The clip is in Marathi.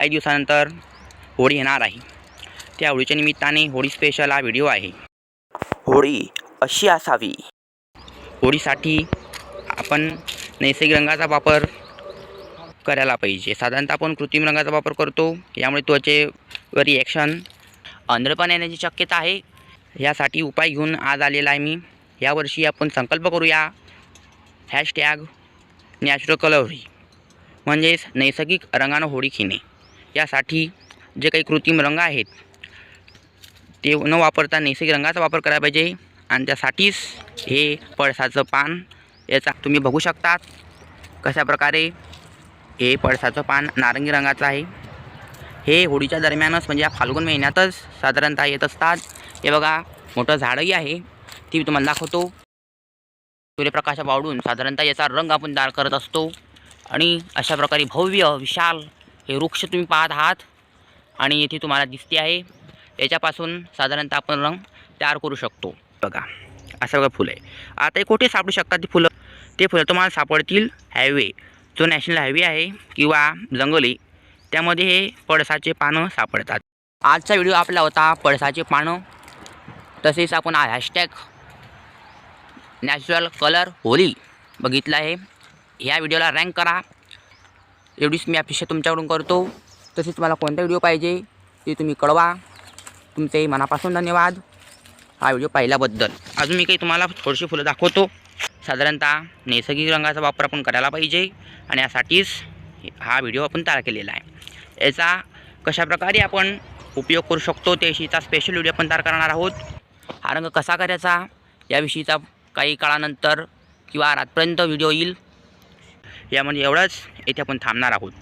काही दिवसानंतर होळी येणार आहे. त्या होळीच्या निमित्ताने होळी स्पेशल हा व्हिडिओ आहे. होळी अशी असावी. होळीसाठी आपण नैसर्गिक रंगाचा वापर करायला पाहिजे. साधारणतः आपण कृत्रिम रंगाचा वापर करतो. यामुळे त्वचेवर रिॲक्शन आंधळपणा येण्याची शक्यता आहे. यासाठी उपाय घेऊन आज आलेला आहे मी. यावर्षी आपण संकल्प करूया. हॅशटॅग नॅचरल कलर होळी म्हणजेच नैसर्गिक रंगानं होळी खेळणे. यासाठी जे काही कृत्रिम रंग आहेत ते न वापरता नैसर्गिक रंगाचा वापर करायला पाहिजे. आणि त्यासाठीच हे पळसाचं पान याचा तुम्ही बघू शकतात. कशा प्रकारे हे पळसाचं पान नारंगी रंगाचं आहे. हे होळीच्या दरम्यानच म्हणजे या फाल्गुन महिन्यातच साधारणतः येत असतात. हे बघा मोठं झाडही आहे ती मी तुम्हाला दाखवतो. सूर्यप्रकाशा वाढून साधारणतः याचा रंग आपण दार करत असतो. आणि अशा प्रकारे भव्य विशाल हे वृक्ष तुम्ही पाहत आहात आणि येथे तुम्हाला दिसते आहे. याच्यापासून साधारणतः आपण रंग तयार करू शकतो. बघा असं बघा फुलं आहे. आता हे कुठे सापडू शकतात ती फुलं? ते फुलं तुम्हाला सापडतील हायवे जो नॅशनल हायवे आहे किंवा जंगली त्यामध्ये हे पळसाचे पानं सापडतात. आजचा व्हिडिओ आपला होता पळसाचे पानं. तसेच आपण हॅशटॅग नॅचरल कलर होली बघितलं आहे. ह्या व्हिडिओला रँक करा. एवढीच मी अपेक्षा तुमच्याकडून करतो. तसेच तुम्हाला कोणता व्हिडिओ पाहिजे ते तुम्ही कळवा. तुमचे मनापासून धन्यवाद. हा व्हिडिओ पाहिल्याबद्दल. अजून मी काही तुम्हाला थोडीशी फुलं दाखवतो. साधारणतः नैसर्गिक रंगाचा वापर आपण करायला पाहिजे आणि यासाठीच हा व्हिडिओ आपण तयार केलेला आहे. याचा कशाप्रकारे आपण उपयोग करू शकतो त्याविषयीचा स्पेशल व्हिडिओ आपण तयार करणार आहोत. हा रंग कसा करायचा याविषयीचा काही काळानंतर किंवा रातपर्यंत व्हिडिओ येईल. यामध्ये एवढंच. येथे आपण थांबणार आहोत.